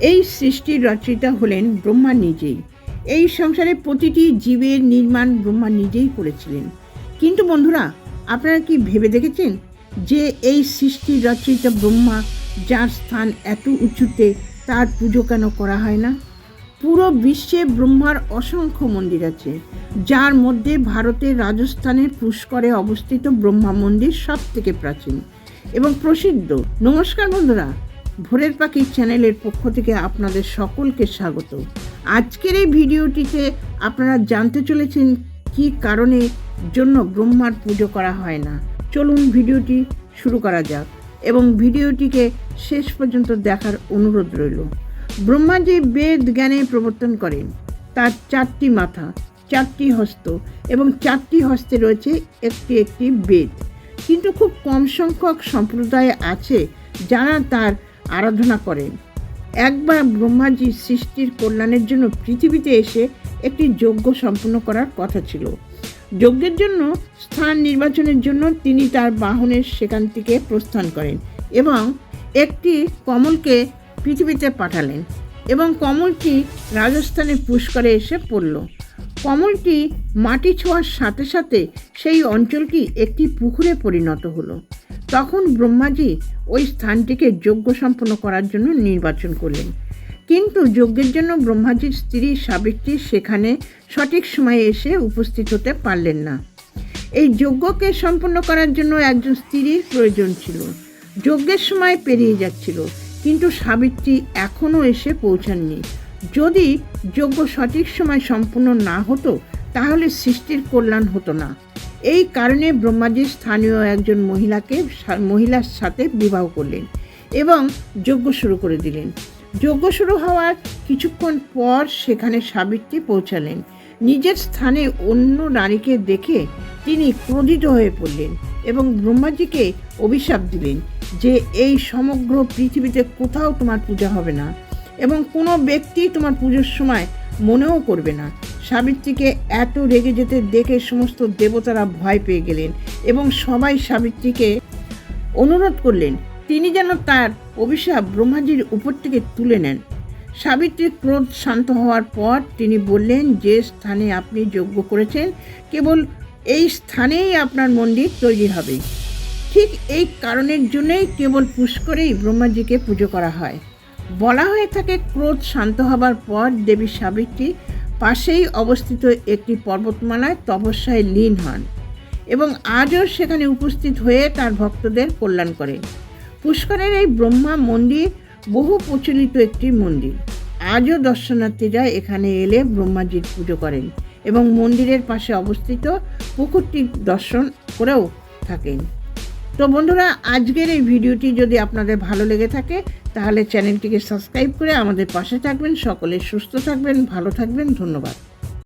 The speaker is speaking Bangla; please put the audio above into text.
এই সৃষ্টির রচয়িতা হলেন ব্রহ্মা নিজেই। এই সংসারে প্রতিটি জীবের নির্মাণ ব্রহ্মা নিজেই করেছিলেন। কিন্তু বন্ধুরা, আপনারা কি ভেবে দেখেছেন যে এই সৃষ্টির রচয়িতা ব্রহ্মা যার স্থান এত উঁচুতে তার পুজো কেন করা হয় না? পুরো বিশ্বে ব্রহ্মার অসংখ্য মন্দির আছে, যার মধ্যে ভারতের রাজস্থানের পুষ্করে অবস্থিত ব্রহ্মা মন্দির সব থেকে প্রাচীন এবং প্রসিদ্ধ। নমস্কার বন্ধুরা। ভোরের পাখি চ্যানেলের পক্ষ থেকে আপনাদের সকলকে স্বাগত। আজকের এই ভিডিওটিতে আপনারা জানতে চলেছেন কি কারণে জন্য ব্রহ্মার পুজো করা হয় না। চলুন ভিডিওটি শুরু করা যাক এবং ভিডিওটিকে শেষ পর্যন্ত দেখার অনুরোধ রইল। ব্রহ্মা যে বেদ জ্ঞানে প্রবর্তন করেন, তার চারটি মাথা, চারটি হস্ত এবং চারটি হস্তে রয়েছে একটি একটি বেদ। কিন্তু খুব কম সংখ্যক সম্প্রদায় আছে যারা তার আরাধনা করেন। একবার ব্রহ্মাজি সৃষ্টির কল্যাণের জন্য পৃথিবীতে এসে একটি যজ্ঞ সম্পন্ন করার কথা ছিল। যজ্ঞের জন্য স্থান নির্বাচনের জন্য তিনি তার বাহনের সেখান থেকে প্রস্থান করেন এবং একটি কমলকে পৃথিবীতে পাঠালেন এবং কমলটি রাজস্থানে পুষ্করে এসে পড়ল। কমলটি মাটি ছোঁয়ার সাথে সাথে সেই অঞ্চলটি একটি পুকুরে পরিণত হলো। তখন ব্রহ্মাজি ওই স্থানটিকে যজ্ঞ সম্পন্ন করার জন্য নির্বাচন করলেন। কিন্তু যজ্ঞের জন্য ব্রহ্মাজির স্ত্রী সাবিত্রী সেখানে সঠিক সময়ে এসে উপস্থিত হতে পারলেন না। এই যজ্ঞকে সম্পন্ন করার জন্য একজন স্ত্রীর প্রয়োজন ছিল। যজ্ঞের সময় পেরিয়ে যাচ্ছিল, কিন্তু সাবিত্রী এখনও এসে পৌঁছাননি। যদি যজ্ঞ সঠিক সময় সম্পূর্ণ না হতো, তাহলে সৃষ্টির কল্যাণ হতো না। এই কারণে ব্রহ্মাজি স্থানীয় একজন মহিলাকে মহিলার সাথে বিবাহ করলেন এবং যজ্ঞ শুরু করে দিলেন। যজ্ঞ শুরু হওয়ার কিছুক্ষণ পর সেখানে সাবিত্রী পৌঁছালেন। নিজের স্থানে অন্য নারীকে দেখে তিনি ক্রোধিত হয়ে পড়লেন এবং ব্রহ্মাজিকে অভিশাপ দিলেন যে এই সমগ্র পৃথিবীতে কোথাও তোমার পূজা হবে না এবং কোনো ব্যক্তি তোমার পুজোর সময় মনেও করবে না। সাবিত্রীকে এত রেগে যেতে দেখে সমস্ত দেবতারা ভয় পেয়ে গেলেন এবং সবাই সাবিত্রীকে অনুরোধ করলেন, তিনি যেন তার অভিশাপ ব্রহ্মাজির উপর থেকে তুলে নেন। সাবিত্রীর ক্রোধ শান্ত হওয়ার পর তিনি বললেন, যে স্থানে আপনি যজ্ঞ করেছেন, কেবল এই স্থানেই আপনার মন্দির তৈরি হবে। ঠিক এই কারণের জন্যই কেবল পুষ্করেই ব্রহ্মাজিকে পুজো করা হয়। বলা হয়ে থাকে, ক্রোধ শান্ত হবার পর দেবী সাবিত্রী পাশেই অবস্থিত একটি পর্বতমালায় তপস্যায় লীন হন এবং আজও সেখানে উপস্থিত হয়ে তার ভক্তদের কল্যাণ করেন। পুষ্করের এই ব্রহ্মা মন্দির বহু প্রচলিত একটি মন্দির। আজও দর্শনার্থীরা এখানে এলে ব্রহ্মাজির পুজো করেন এবং মন্দিরের পাশে অবস্থিত পুকুরটি দর্শন করেও থাকেন। তো বন্ধুরা, আজকের এই ভিডিওটি যদি আপনাদের ভালো লেগে থাকে তাহলে চ্যানেলটিকে সাবস্ক্রাইব করে আমাদের পাশে থাকবেন সকলে সুস্থ থাকবেন ভালো থাকবেন ধন্যবাদ।